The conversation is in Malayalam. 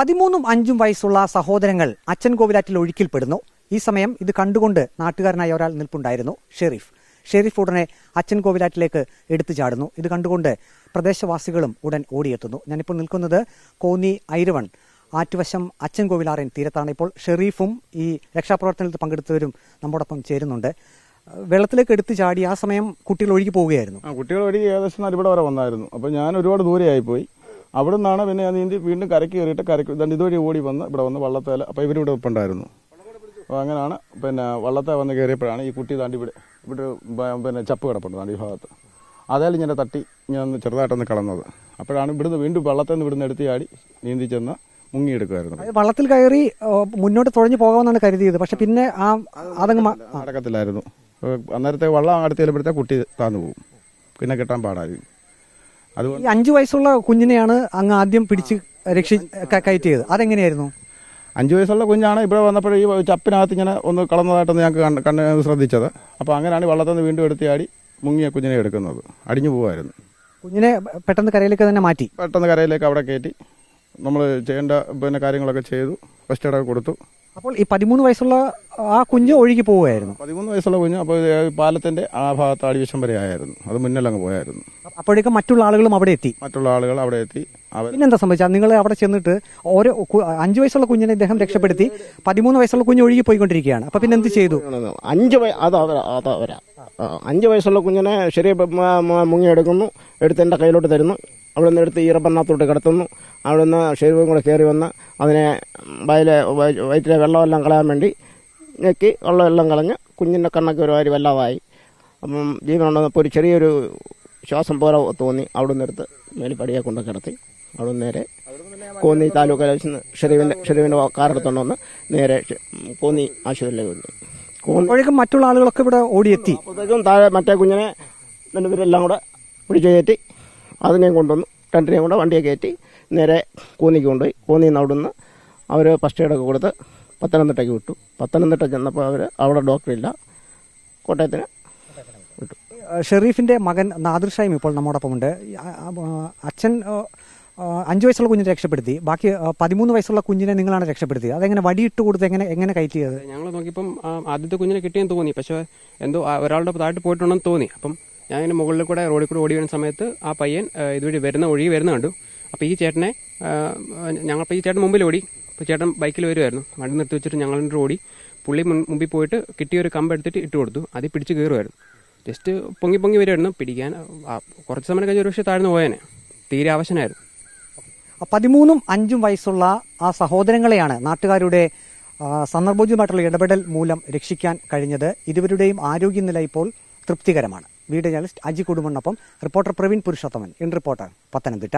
പതിമൂന്നും അഞ്ചും വയസ്സുള്ള സഹോദരങ്ങൾ അച്ഛൻ കോവിലാറ്റിൽ ഒഴുക്കിൽപ്പെടുന്നു. ഈ സമയം ഇത് കണ്ടുകൊണ്ട് നാട്ടുകാരനായ ഒരാൾ നിൽപ്പുണ്ടായിരുന്നു ഷെരീഫ്. ഷെരീഫ് ഉടനെ അച്ഛൻ കോവിലാറ്റിലേക്ക് എടുത്തു ചാടുന്നു. ഇത് കണ്ടുകൊണ്ട് പ്രദേശവാസികളും ഉടൻ ഓടിയെത്തുന്നു. ഞാനിപ്പോൾ നിൽക്കുന്നത് കോന്നി ഐരവൺ ആറ്റുവശം അച്ഛൻ കോവിലാറിൻ തീരത്താണ്. ഇപ്പോൾ ഷെറീഫും ഈ രക്ഷാപ്രവർത്തനത്തിൽ പങ്കെടുത്തവരും നമ്മോടൊപ്പം ചേരുന്നുണ്ട്. വെള്ളത്തിലേക്ക് എടുത്തു ചാടി ആ സമയം കുട്ടികൾ ഒഴുകി പോവുകയായിരുന്നു. കുട്ടികൾ ഒഴുകി ഏകദേശം ഇവിടെ വരെ വന്നായിരുന്നു. അപ്പോൾ ഞാൻ ഒരുപാട് ദൂരെയായി പോയി അവിടെ നിന്നാണ് പിന്നെ ഞാൻ നീന്തി വീണ്ടും കരയ്ക്ക് കയറിയിട്ട് കരക്ക് ദണ്ട് ഇതുവഴി ഓടി വന്ന് ഇവിടെ വന്ന് വള്ളത്തേല അപ്പോൾ ഇവരിവിടെ ഒപ്പുണ്ടായിരുന്നു. അപ്പോൾ അങ്ങനെയാണ് പിന്നെ വള്ളത്തെ വന്ന് കയറിയപ്പോഴാണ് ഈ കുട്ടി താണ്ടി ഇവിടെ ഇവിടെ പിന്നെ ചപ്പ് കിടപ്പുണ്ട് താണ്ടി ഭാഗത്ത്. അതായാലും ഇങ്ങനെ തട്ടി ഞാൻ ഒന്ന് ചെറുതായിട്ടൊന്ന് കളന്നത് അപ്പോഴാണ് ഇവിടുന്ന് വീണ്ടും വള്ളത്തിൽ നിന്ന് ഇവിടുന്ന് എടുത്ത് ചാടി നീന്തി ചെന്ന് മുങ്ങിയെടുക്കുമായിരുന്നു വള്ളത്തിൽ കയറി മുന്നോട്ട് തുഴഞ്ഞു പോകാമെന്നാണ് കരുതിയത്. പക്ഷെ പിന്നെ ആ അതങ്ങ്. നടക്കത്തില്ലായിരുന്നു. അന്നേരത്തെ വള്ളം അടുത്ത് ചെല്ലുമ്പോഴത്തെ കുട്ടി താന്നു പോകും പിന്നെ കിട്ടാൻ പാടായി. അതുകൊണ്ട് അഞ്ചു വയസ്സുള്ള കുഞ്ഞിനെയാണ് അങ്ങ് ആദ്യം പിടിച്ച് രക്ഷി കയറ്റിയത്. അതെങ്ങനെയായിരുന്നു? അഞ്ചു വയസ്സുള്ള കുഞ്ഞാണ് ഇവിടെ വന്നപ്പോൾ ഈ ചപ്പിനകത്ത് ഇങ്ങനെ ഒന്ന് കളന്നതായിട്ടൊന്ന് ഞങ്ങൾക്ക് കണ്ണ് കണ്ണ് ശ്രദ്ധിച്ചത്. അപ്പോൾ അങ്ങനെയാണ് വള്ളത്തിൽ നിന്ന് വീണ്ടും എടുത്ത് ആടി മുങ്ങിയ കുഞ്ഞിനെ എടുക്കുന്നത്. അടിഞ്ഞു പോകുമായിരുന്നു കുഞ്ഞിനെ പെട്ടെന്ന് കരയിലേക്ക് തന്നെ മാറ്റി. പെട്ടെന്ന് കരയിലേക്ക് അവിടെ കയറ്റി. നമ്മൾ ചെയ്യേണ്ട പിന്നെ കാര്യങ്ങളൊക്കെ ചെയ്തു. ഫസ്റ്റ് എയ്ഡൊക്കെ കൊടുത്തു. അപ്പോൾ ഈ പതിമൂന്ന് വയസ്സുള്ള ആ കുഞ്ഞ് ഒഴുകി പോവുകയായിരുന്നു. പതിമൂന്ന് വയസ്സുള്ള കുഞ്ഞ് അപ്പോൾ പാലത്തിന്റെ ആ ഭാഗത്ത് അടിവശം വരെ ആയിരുന്നു. അത് മുന്നിലങ്ങ് പോയായിരുന്നു. അപ്പോഴേക്കും മറ്റുള്ള ആളുകളും അവിടെ എത്തി. മറ്റുള്ള ആളുകൾ അവിടെ എത്തി. പിന്നെന്താ സംഭവിച്ചത് നിങ്ങൾ അവിടെ ചെന്നിട്ട് ഓരോ അഞ്ചു വയസ്സുള്ള കുഞ്ഞിനെ ഇദ്ദേഹം രക്ഷപ്പെടുത്തി പതിമൂന്ന് വയസ്സുള്ള കുഞ്ഞ് ഒഴുകി പോയിക്കൊണ്ടിരിക്കുകയാണ്. അപ്പൊ പിന്നെ എന്ത് ചെയ്തു? അഞ്ച് വയ അത് അവരാ അത് അഞ്ച് വയസ്സുള്ള കുഞ്ഞിനെ ശരി മുങ്ങിയെടുക്കുന്നു. എടുത്ത് എന്റെ കയ്യിലോട്ട് തരുന്നു. അവിടെ നിന്ന് എടുത്ത് ഈറപ്പണ്ണാത്തോട്ട് കിടത്തുന്നു. അവിടെ നിന്ന് ശരീരവും കൂടെ കയറി വന്ന് അതിനെ വയലെ വയ- വയറ്റിലെ വെള്ളമെല്ലാം കളയാൻ വേണ്ടി ഞെക്കി വെള്ളമെല്ലാം കളഞ്ഞ് കുഞ്ഞിന്റെ കണ്ണൊക്കെ ഒരു വാരി വല്ലാതായി. അപ്പം ജീവനുണ്ടെന്നപ്പോൾ ഒരു ചെറിയൊരു ശ്വാസം പോലെ തോന്നി അവിടെ നിന്നെടുത്ത് മേലിപ്പടിയെ കൊണ്ട് കിടത്തി അവിടെ നേരെ കോന്നി താലൂക്ക് ഷെരീവിന്റെ ഷെരീവിന്റെ കാറെടുത്തോണ്ട് വന്ന് നേരെ കോന്നി ആശുപത്രിയിലേക്ക് കോന്നി അപ്പോഴേക്കും മറ്റുള്ള ആളുകളൊക്കെ ഇവിടെ ഓടിയെത്തി. അപ്പോഴത്തേക്കും താഴെ മറ്റേ കുഞ്ഞിനെ രണ്ടുപേരെല്ലാം കൂടെ പിടിച്ചു കയറ്റി അതിനെയും കൊണ്ടുവന്നു. രണ്ടിനെയും കൂടെ വണ്ടിയെ കയറ്റി നേരെ കോന്നിക്ക് കൊണ്ടുപോയി. കോന്നിയിൽ നിന്ന് അവിടുന്ന് അവർ ഫസ്റ്റ് എയ്ഡൊക്കെ കൊടുത്ത് പത്തനംതിട്ടയ്ക്ക് വിട്ടു. പത്തനംതിട്ട ചെന്നപ്പോൾ അവർ അവിടെ ഡോക്ടറില്ല കോട്ടയത്തിന് ഷെറീഫിന്റെ മകൻ നാദൃഷായും ഇപ്പോൾ നമ്മോടൊപ്പമുണ്ട്. അച്ഛൻ അഞ്ചു വയസ്സുള്ള കുഞ്ഞിനെ രക്ഷപ്പെടുത്തി. ബാക്കി പതിമൂന്ന് വയസ്സുള്ള കുഞ്ഞിനെ നിങ്ങളാണ് രക്ഷപ്പെടുത്തിയത്. അതെങ്ങനെ വടിയിട്ട് കൊടുത്ത് എങ്ങനെ എങ്ങനെ കയറ്റിയത് ഞങ്ങൾ നോക്കിയപ്പം ആദ്യത്തെ കുഞ്ഞിനെ കിട്ടിയെന്ന് തോന്നി. പക്ഷേ എന്തോ ഒരാളുടെ താഴ്ത്തി പോയിട്ടുണ്ടെന്ന് തോന്നി. അപ്പം ഞാൻ ഇങ്ങനെ മുകളിൽ കൂടെ റോഡിൽ കൂടെ ഓടി വരുന്ന സമയത്ത് ആ പയ്യൻ ഇതുവഴി വരുന്ന ഒഴുകി വരുന്ന കണ്ടു. അപ്പോൾ ഈ ചേട്ടനെ ഞങ്ങളപ്പോൾ ഈ ചേട്ടൻ മുമ്പിൽ ഓടി. അപ്പോൾ ചേട്ടൻ ബൈക്കിൽ വരുമായിരുന്നു വണ്ടി നിർത്തി വെച്ചിട്ട് ഞങ്ങളുടെ ഓടി. പുള്ളി മുമ്പിൽ പോയിട്ട് കിട്ടിയ ഒരു കമ്പ് എടുത്തിട്ട് ഇട്ട് കൊടുത്തു. അതിൽ പിടിച്ച് കയറുമായിരുന്നു ജസ്റ്റ് പൊങ്ങി പൊങ്ങി വരുമായിരുന്നു പിടിക്കാൻ കുറച്ച് സമയം കഴിഞ്ഞ് ഒരു പക്ഷേ താഴ്ന്നു പോയേനെ. തീരെ ആവശ്യമായിരുന്നു പതിമൂന്നും അഞ്ചും വയസ്സുള്ള ആ സഹോദരങ്ങളെയാണ് നാട്ടുകാരുടെ സന്ദർഭോചിതമായിട്ടുള്ള ഇടപെടൽ മൂലം രക്ഷിക്കാൻ കഴിഞ്ഞത്. ഇരുവരുടെയും ആരോഗ്യനില ഇപ്പോൾ തൃപ്തികരമാണ്. Video journalist Aji കുടുംബനൊപ്പം reporter Praveen Purushothaman. In reporter Pathanamthitta.